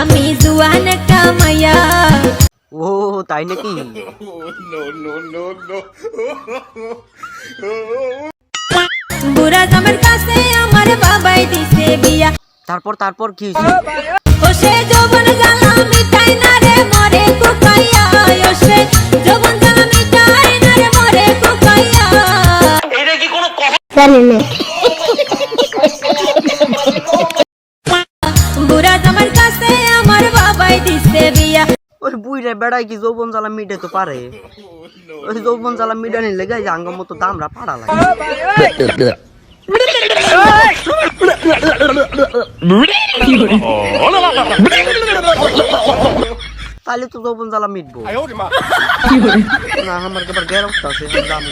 আমি জুয়ান কামাইয়া। ও তাই নাকি? বুড়া জামার কাছে আমার বাবাই দিছে বিয়া। তারপর তারপর কি হয়েছে? ও সে যৌবন জ্বালা মিটাই না রে মরে কুকাইয়া। ও সে যৌবন জ্বালা মিটাই না রে মরে কুকাইয়া। বুড়া ওই বুইরে বেড়াই কি যৌবন জ্বালা মিটে তো পারে? ওই যৌবন জ্বালা মিটানির লেগে আঙ্গ মতো দামরা পাড়া লাগে। তাহলে তো যৌবন জ্বালা মিটবো। না, আমার এবার আছে দাম